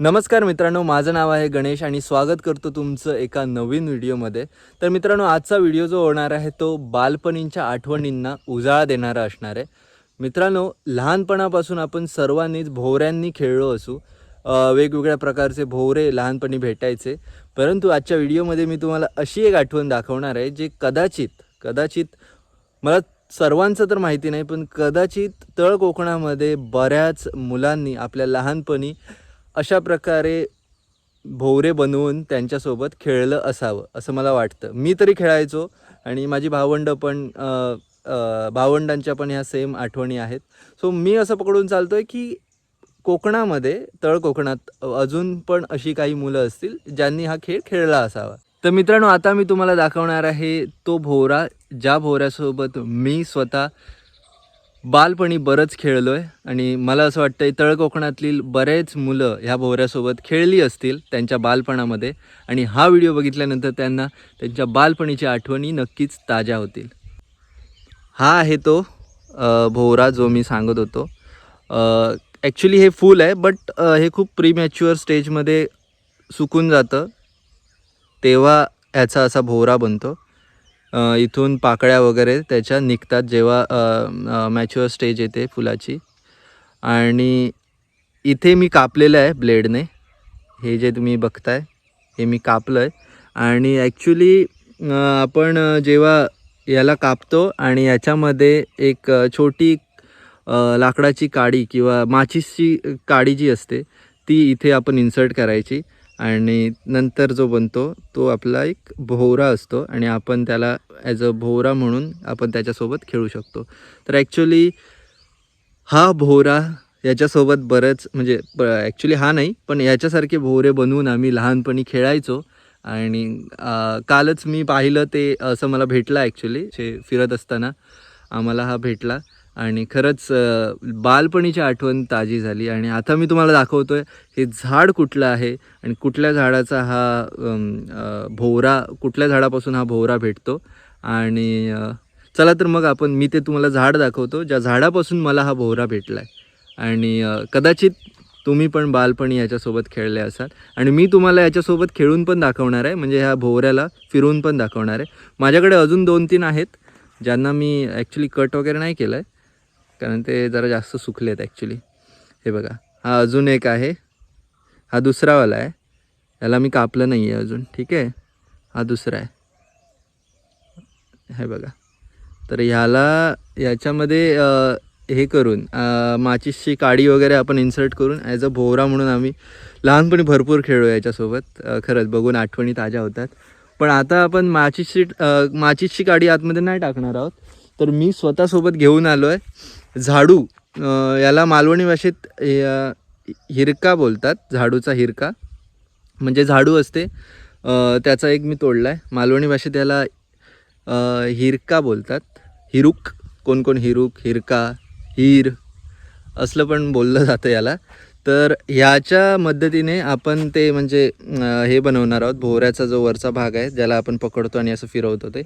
नमस्कार मित्रांनो माझं नाव आहे गणेश आणि स्वागत करतो तुमचं एका नवीन व्हिडिओमध्ये. तर मित्रांनो आजचा व्हिडिओ जो होणार आहे तो बालपणींच्या आठवणींना उजाळा देणारा असणार आहे. मित्रांनो लहानपणापासून आपण सर्वांनीच भोवऱ्यांनी खेळलो असू वेगवेगळ्या प्रकारचे भोवरे लहानपणी भेटायचे. परंतु आजच्या व्हिडिओमध्ये मी तुम्हाला अशी एक आठवण दाखवणार आहे जे कदाचित कदाचित मला सर्वांचं तर माहिती नाही पण कदाचित तळ कोकणामध्ये बऱ्याच मुलांनी आपल्या लहानपणी अशा प्रकारे भोवरे बनवून त्यांच्यासोबत खेळलं असावं असं मला वाटतं. मी तरी खेळायचो आणि माझी भावंडं पण भावंडांच्या पण ह्या सेम आठवणी आहेत. सो मी असं पकडून चालतो आहे की कोकणामध्ये तळ कोकणात अजून पण अशी काही मुलं असतील ज्यांनी हा खेळ खेळला असावा. तर मित्रांनो आता मी तुम्हाला दाखवणार आहे तो भोवरा ज्या भोवऱ्यासोबत मी स्वतः बालपणी बरंच खेळलो आहे आणि मला असं वाटतं तळ कोकणातील बरेच मुलं ह्या भोवऱ्यासोबत खेळली असतील त्यांच्या बालपणामध्ये. आणि हा व्हिडिओ बघितल्यानंतर त्यांना त्यांच्या बालपणीच्या आठवणी नक्कीच ताज्या होतील. हा आहे तो भोवरा जो मी सांगत होतो. ॲक्च्युली हे फुल आहे बट हे खूप प्रीमॅच्युअर स्टेजमध्ये सुकून जातं. तेव्हा ह्याचा असा भोवरा बनतो. इथून पाकळ्या वगैरे त्याच्या निघतात जेव्हा मॅच्युअर स्टेज येते फुलाची. आणि इथे मी कापलेलं आहे ब्लेडने. हे जे तुम्ही बघताय हे मी कापलं आहे आणि ॲक्च्युली आपण जेव्हा याला कापतो आणि याच्यामध्ये एक छोटी लाकडाची काडी किंवा माचीसची काडी जी असते ती इथे आपण इन्सर्ट करायची. आणि नंतर जो बनतो तो आपला एक भोवरा असतो आणि आपण त्याला ॲज अ भोवरा म्हणून आपण त्याच्यासोबत खेळू शकतो. तर ॲक्च्युली हा भोवरा याच्यासोबत बरंच म्हणजे ॲक्च्युली हा नाही पण याच्यासारखे भोवरे बनवून आम्ही लहानपणी खेळायचो. आणि कालच मी पाहिलं ते असं मला भेटलं ॲक्च्युली जे फिरत असताना. आम्हाला हा भेटला. आणि खरंच बालपणीची आठवण ताजी झाली आणि आता मी तुम्हाला दाखवतो आहे हे झाड कुठलं आहे आणि कुठल्या झाडाचा हा भोवरा कुठल्या झाडापासून हा भोवरा भेटतो आणि चला तर मग आपण मी ते तुम्हाला झाड दाखवतो ज्या झाडापासून मला हा भोवरा भेटला आहे आणि कदाचित तुम्ही पण बालपणी याच्यासोबत खेळले असाल आणि मी तुम्हाला याच्यासोबत खेळून पण दाखवणार आहे म्हणजे ह्या भोवऱ्याला फिरवून पण दाखवणार आहे. माझ्याकडे अजून दोन तीन आहेत ज्यांना मी ॲक्च्युली कट वगैरे नाही केलं आहे कारण ते जरा जास्त सुकले आहेत ॲक्च्युली हे बघा. हा अजून एक आहे. हा दुसरावाला आहे. याला मी कापलं नाही आहे अजून. ठीक आहे? हा दुसरा आहे. हे बघा. तर ह्याला याच्यामध्ये हे करून माचीसची काडी वगैरे आपण इन्सर्ट करून ॲज अ भोवरा म्हणून आम्ही लहानपणी भरपूर खेळलो याच्यासोबत. खरंच बघून आठवणी ताज्या होतात. पण आता आपण माचीसची माचीसची काडी आतमध्ये नाही टाकणार आहोत. तर मी स्वतःसोबत घेऊन आलो आहे झाडू याला मालवणी भाषेत हिरका बोलतात झाडूचा हिरका. म्हणजे झाडू असते त्याचा एक मी तोडला आहे मालवणी भाषेत याला हिरका बोलतात. हिरुक कोण कोण हिरुक हिरका हिर असलं पण बोललं जातं याला. तर ह्याच्या मदतीने आपण ते म्हणजे हे बनवणार आहोत. भोवऱ्याचा जो वरचा भाग आहे ज्याला आपण पकडतो आणि असं फिरवतो ते.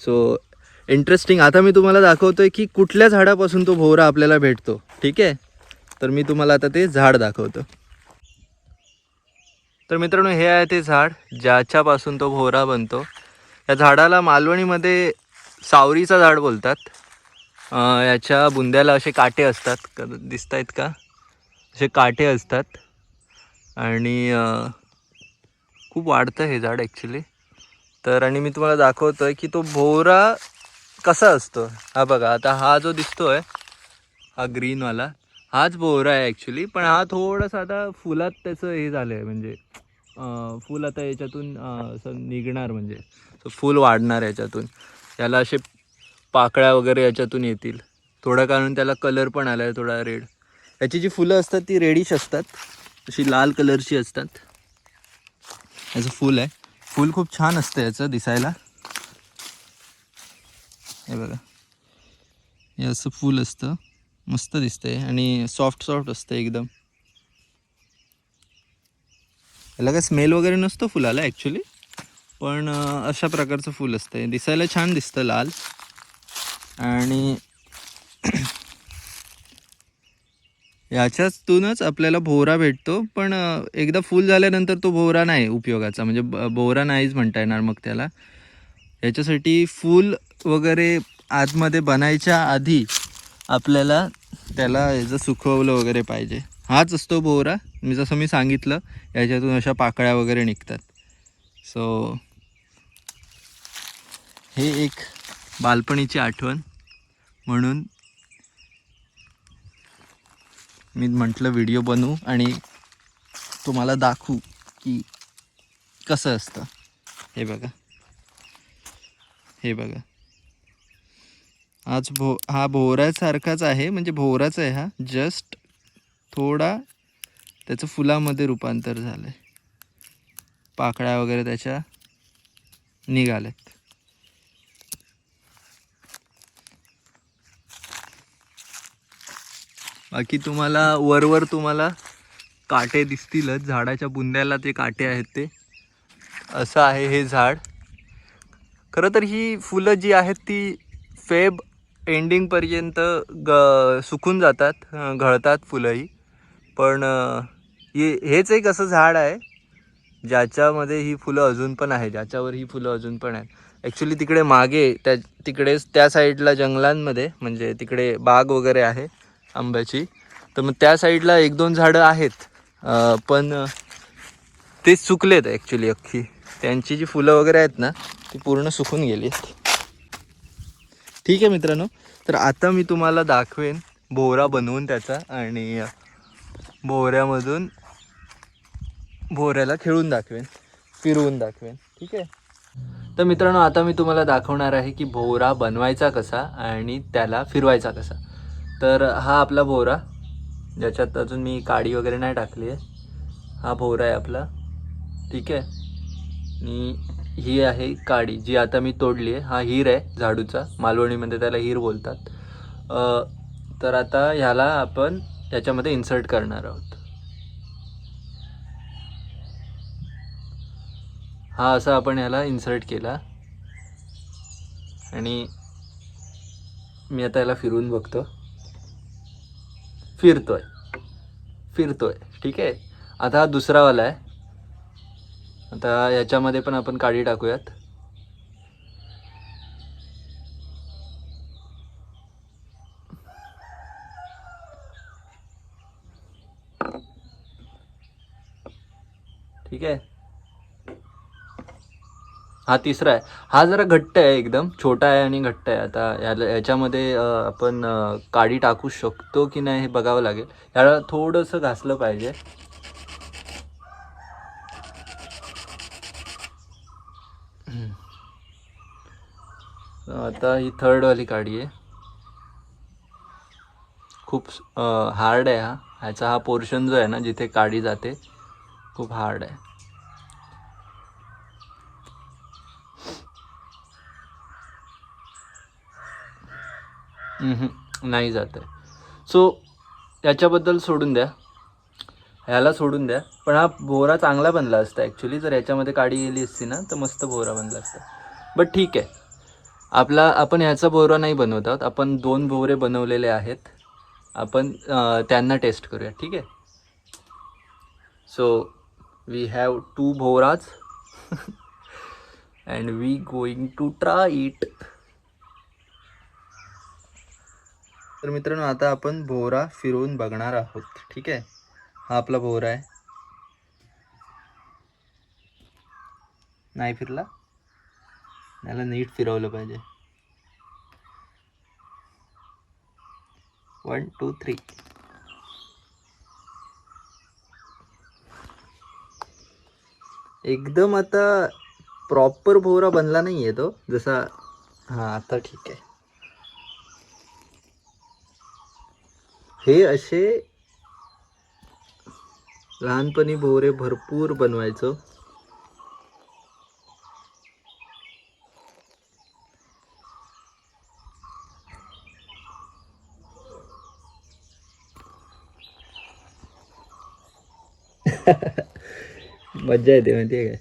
सो इंटरेस्टिंग आता मी तुम्हाला दाखवतोय की कुठल्या झाडापासून तो भोवरा आपल्याला भेटतो. ठीक आहे? तर मी तुम्हाला आता ते झाड दाखवतो. तर मित्रांनो हे आहे ते झाड ज्याच्यापासून तो भोवरा बनतो. या झाडाला मालवणीमध्ये सावरीचं झाड बोलतात. याच्या बुंद्याला असे काटे असतात. क दिसत आहेत का? असे काटे असतात. आणि खूप वाढतं हे झाड ॲक्च्युली तर आणि मी तुम्हाला दाखवतो आहे की तो भोवरा कसा असतो? हा बघा आता हा जो दिसतो आहे हा ग्रीनवाला हाच बोहरा आहे ॲक्च्युली पण हा थोडासा आता फुलात त्याचं हे झालं आहे म्हणजे फूल फुल आता याच्यातून असं निघणार म्हणजे. so फुल वाढणार याच्यातून. याला असे पाकळ्या वगैरे याच्यातून येतील. थोडं कारण त्याला कलर पण आला आहे थोडा रेड याची जी फुलं असतात ती रेडिश असतात. अशी लाल कलरची असतात. याचं फुल आहे. फुल खूप छान असतं याचं दिसायला. हे बघा. हे असं फुल असतं. मस्त दिसतंय आणि सॉफ्ट सॉफ्ट असतं एकदम. याला काय स्मेल वगैरे नसतो फुलाला ॲक्च्युली पण अशा प्रकारचं फुल असतं दिसायला छान दिसतं लाल. आणि याच्यातूनच आपल्याला भोवरा भेटतो. पण एकदा फुल झाल्यानंतर तो भोवरा नाही उपयोगाचा. म्हणजे ब- भोवरा नाहीच म्हणता येणार मग त्याला. याच्यासाठी फूल वगैरे आतमध्ये बनायच्या आधी आपल्याला त्याला याचं सुकवलं वगैरे पाहिजे. हाच असतो बोहरा मी जसं मी सांगितलं याच्यातून अशा पाकळ्या वगैरे निघतात. सो हे एक बालपणीची आठवण. म्हणून मी म्हटलं व्हिडिओ बनवू आणि तुम्हाला दाखवू की कसं असतं. हे बघा. हे बघा. आज भो हा भोवऱ्यासारखाच आहे म्हणजे भोवराच आहे हा. जस्ट थोडा त्याचं फुलामध्ये रूपांतर झालं आहे पाकळ्या वगैरे त्याच्या निघाल्यात. बाकी तुम्हाला वरवर तुम्हाला काटे दिसतीलच. झाडाच्या बुंद्याला ते काटे आहेत ते. असं आहे हे झाड. खरं तर ही फुलं जी आहेत ती फेब एंडिंगपर्यंत ग सुकून जातात घळतात फुलंही. पण अं, हेच एक असं झाड आहे ज्याच्यामध्ये ही फुलं अजून पण आहे ज्याच्यावर ही फुलं अजून पण आहेत. ॲक्च्युली तिकडे मागे त्या तिकडे त्या साईडला जंगलांमध्ये म्हणजे तिकडे बाग वगैरे आहे आंब्याची. तर मग त्या साईडला एक दोन झाडं आहेत पण ते सुकलेत ॲक्च्युली अख्खी. त्यांची जी फुलं वगैरे आहेत ना ती पूर्ण सुकून गेली. ठीक आहे मित्रांनो तर आता मी तुम्हाला दाखवेन भोवरा बनवून त्याचा आणि भोवऱ्यामधून भोवऱ्याला खेळून दाखवेन फिरवून दाखवेन. ठीक आहे? तर मित्रांनो आता मी तुम्हाला दाखवणार आहे की भोवरा बनवायचा कसा आणि त्याला फिरवायचा कसा. तर हा आपला भोवरा ज्याच्यात अजून मी काडी वगैरे नाही टाकली आहे. हा भोवरा आहे आपला. ठीक आहे? आणि ही आहे काडी जी आता मी तोडली आहे हा हीर आहे झाडूचा मालवणीमध्ये त्याला हीर बोलतात. तर आता ह्याला आपण त्याच्यामध्ये इन्सर्ट करणार आहोत. हा असा आपण ह्याला इन्सर्ट केला. आणि मी आता याला फिरून बघतो. फिरतोय. फिरतोय. ठीक आहे? आता हा दुसरावाला आहे. आता याच्यामध्ये पण आपण काडी टाकूयात. ठीक आहे? हा तिसरा आहे. हा जरा घट्ट आहे एकदम छोटा आहे आणि घट्ट आहे. आता याला याच्यामध्ये आपण काडी टाकू शकतो की नाही हे बघावं लागेल. याला थोडंसं घासलं पाहिजे. आता ही थर्डवाली काडी आहे. खूप हार्ड आहे हा. ह्याचा हा पोर्शन जो आहे ना जिथे काडी जाते खूप हार्ड आहे. नाही जात आहे. सो याच्याबद्दल सोडून द्या. ह्याला सोडून द्या. पण हा भोवरा चांगला बनला असता ॲक्च्युली जर याच्यामध्ये काडी गेली असती ना तर मस्त भोवरा बनला असता. बट ठीक आहे. आपला आपण ह्याचा भोवरा नाही बनवत आहोत. आपण दोन भोवरे बनवलेले आहेत. आपण त्यांना टेस्ट करूया. ठीक आहे? So we have to भोवराज and we going to try it तर मित्रांनो आता आपण भोवरा फिरवून बघणार आहोत. ठीक आहे? हा आपला भोवरा आहे. नाही फिरला? याला नीट फिरवलं पाहिजे. वन टू थ्री एकदम आता प्रॉपर भोवरा बनला नाही आहे तो जसा हां आता ठीक आहे. हे असे लहानपणी भोवरे भरपूर बनवायचो. मजा येते माहिती काय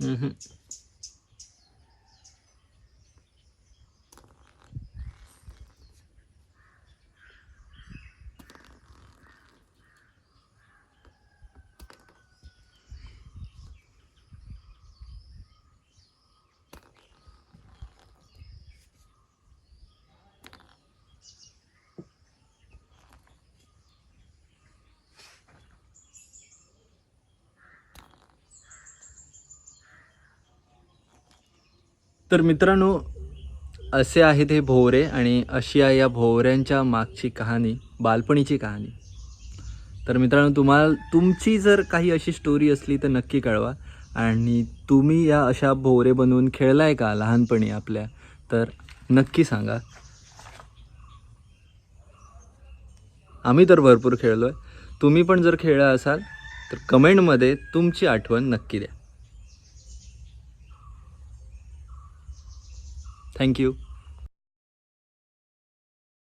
Mm-hmm. तर मित्रांनो असे आहेत हे भोवरे आणि अशी आहे या भोवऱ्यांच्या मागची कहाणी बालपणीची कहाणी. तर मित्रांनो तुम्हाला तुमची जर काही अशी स्टोरी असली तर नक्की कळवा. आणि तुम्ही या अशा भोवरे बनवून खेळलाय का लहानपणी आपल्या? तर नक्की सांगा. आम्ही तर भरपूर खेळलो आहे तुम्ही पण जर खेळला असाल तर कमेंटमध्ये तुमची आठवण नक्की द्या. thank you.